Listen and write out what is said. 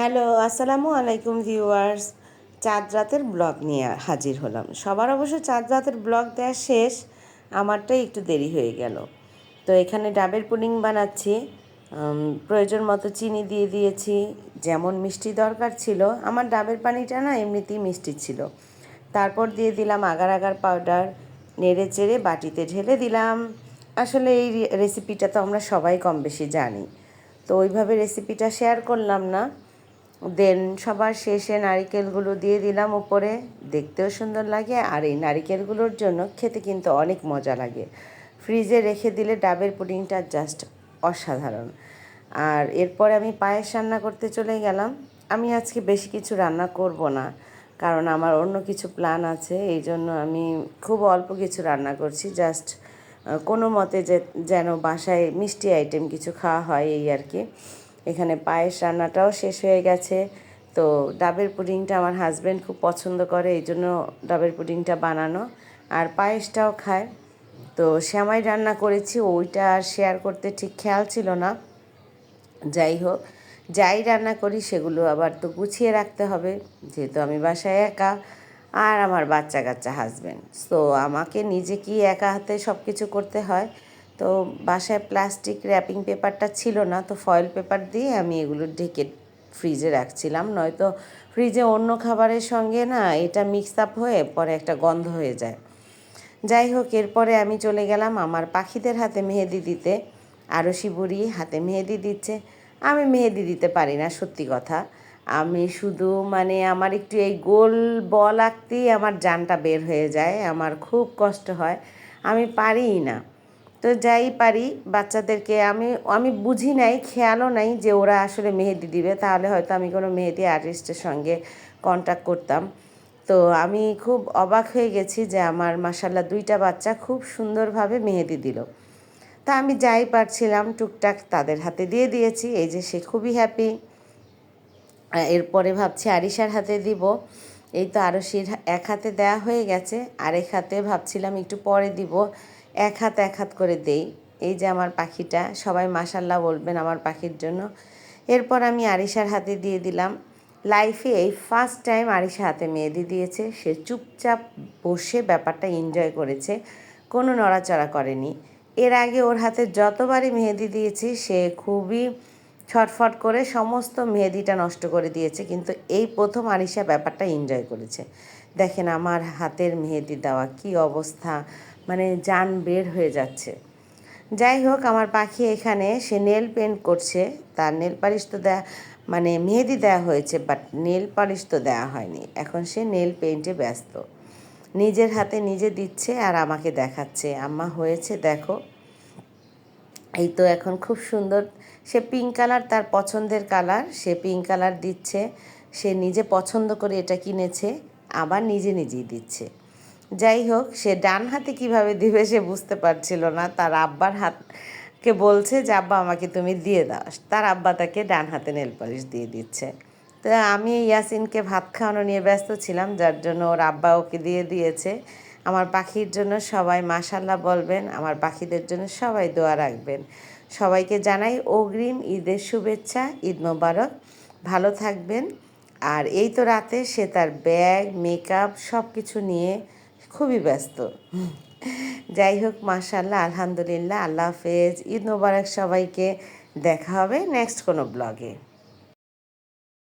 Hello, আসসালামু আলাইকুম viewers. চাঁদ রাতের ব্লগ নিয়ে হাজির হলাম। সবার অবশ্য চাঁদ রাতের ব্লগ দেওয়া শেষ, আমারটাই একটু দেরি হয়ে গেল। তো এখানে ডাবের পুডিং বানাচ্ছি প্রয়োজন মতো চিনি দিয়ে দিয়েছি, যেমন মিষ্টি দরকার ছিল। আমার ডাবের পানিটা না এমনিতেই মিষ্টি ছিল। তারপর দিয়ে দিলাম আগার আগার পাউডার, নেড়ে চেড়ে বাটিতে ঢেলে দিলাম। আসলে এই রেসিপিটা তো আমরা সবাই কম বেশি জানি। তো ওইভাবে রেসিপিটা শেয়ার করলাম না। দেন সবার শেষে নারিকেলগুলো দিয়ে দিলাম উপরে দেখতেও সুন্দর লাগে আর এই নারিকেলগুলোর জন্য খেতে কিন্তু অনেক মজা লাগে। ফ্রিজে রেখে দিলে ডাবের পুডিংটা জাস্ট অসাধারণ। আর এরপরে আমি পায়েস রান্না করতে চলে গেলাম। আমি আজকে বেশি কিছু রান্না করব না, কারণ আমার অন্য কিছু প্ল্যান আছে। এই জন্য আমি খুব অল্প কিছু রান্না করছি, জাস্ট কোনো মতে যে, যেন বাসায় মিষ্টি আইটেম কিছু খাওয়া হয় এই আর কি। এখানে পায়েস রান্নাটাও শেষ হয়ে গেছে। তো ডাবের পুডিংটা আমার হাজব্যান্ড খুব পছন্দ করে, এই জন্য ডাবের পুডিংটা বানানো। আর পায়েসটাও খায়। তো শ্যামাই রান্না করেছি, ওইটা আর শেয়ার করতে ঠিক খেয়াল ছিল না। যাই হোক, যাই রান্না করি সেগুলো আবার তো গুছিয়ে রাখতে হবে, যেহেতু আমি বাসায় একা আর আমার বাচ্চা কাচ্চা হাজব্যান্ড সো আমাকে নিজে কি একা হাতে সব কিছু করতে হয়? তো বাসায় প্লাস্টিক র্যাপিং পেপারটা ছিল না, তো ফয়েল পেপার দিয়ে আমি এগুলো ঢেকে ফ্রিজে রাখছিলাম। নয়তো ফ্রিজে অন্য খাবারের সঙ্গে না এটা মিক্স আপ হয়ে পরে একটা গন্ধ হয়ে যায়। যাই হোক, এরপরে আমি চলে গেলাম আমার পাখিদের হাতে মেহেদি দিতে। আরশি বুড়ি হাতে মেহেদি দিচ্ছে। আমি মেহেদি দিতে পারি না, সত্যি কথা। আমি শুধু মানে আমার একটু এই গোল বল আঁকতেই আমার জানটা বের হয়ে যায়, আমার খুব কষ্ট হয়। আমি পারিই না। তো যাই পারি, বাচ্চাদেরকে আমি আমি বুঝি নাই, খেয়ালও নাই যে ওরা আসলে মেহেদি দিবে। তাহলে হয়তো আমি কোনো মেহেদি আর্টিস্টের সঙ্গে কন্ট্যাক্ট করতাম। তো আমি খুব অবাক হয়ে গেছি যে আমার মাসাল্লাহ দুইটা বাচ্চা খুব সুন্দরভাবে মেহেদি দিল। তা আমি যাই পারছিলাম, টুকটাক তাদের হাতে দিয়ে দিয়েছি। এই যে সে খুবই হ্যাপি এরপরে ভাবছি আরিশার হাতে দিব। এই তো আরশির এক হাতে দেয়া হয়ে গেছে। আরেক হাতে ভাবছিলাম একটু পরে দিব। এক হাত এক হাত করে দেই। এই যে আমার পাখিটা, সবাই মাসাল্লাহ বলবেন আমার পাখির জন্য। এরপর আমি আরিশার হাতে দিয়ে দিলাম। লাইফে এই ফার্স্ট টাইম আরিশা হাতে মেহেদি দিয়েছে। সে চুপচাপ বসে ব্যাপারটা এনজয় করেছে। কোনো নড়াচড়া করেনি। এর আগে ওর হাতে যতবারই মেহেদি দিয়েছি, সে খুবই ছটফট করে সমস্ত মেহেদিটা নষ্ট করে দিয়েছে। কিন্তু এই প্রথম আরিশা ব্যাপারটা এনজয় করেছে। দেখেন আমার হাতের মেহেদি দেওয়া কি অবস্থা। মানে যান বের হয়ে যাচ্ছে। যাই হোক, আমার পাখি এখানে, সে নেল পেন্ট করছে। তার নেল পালিশ তো দেয়া মানে মেহেদি দেওয়া হয়েছে বাট নেল পালিশ তো দেওয়া হয়নি। এখন সে নেল পেন্টে ব্যস্ত। নিজের হাতে নিজে দিচ্ছে আর আমাকে দেখাচ্ছে। আম্মা হয়েছে, দেখো। এই তো এখন খুব সুন্দর। সে পিঙ্ক কালার তার পছন্দের কালার সে পিঙ্ক কালার দিচ্ছে। সে নিজে পছন্দ করে এটা কিনেছে, আবার নিজে নিজেই দিচ্ছে। যাই হোক, সে ডান হাতে কীভাবে দিবে সে বুঝতে পারছিল না। তার আব্বার হাতকে বলছে যে, আব্বা, আমাকে তুমি দিয়ে দাও। তার আব্বা তাকে ডান হাতে নেল পালিশ দিয়ে দিচ্ছে। তো আমি ইয়াসিনকে ভাত খাওয়ানো নিয়ে ব্যস্ত ছিলাম, যার জন্য ওর আব্বা ওকে দিয়ে দিয়েছে। আমার পাখির জন্য সবাই মাশাল্লাহ বলবেন, আমার পাখিদের জন্য সবাই দোয়া রাখবেন। সবাইকে জানাই অগ্রিম ঈদের শুভেচ্ছা, ঈদ মোবারক। ভালো থাকবেন। আর এই তো রাতে সে তার ব্যাগ, মেকআপ সব কিছু নিয়ে খুবই ব্যস্ত। যাই হোক মাশাল্লাহ আলহামদুলিল্লাহ, আল্লাহ হাফেজ। ঈদ মোবারক সবাইকে। দেখা হবে নেক্সট কোনো ব্লগে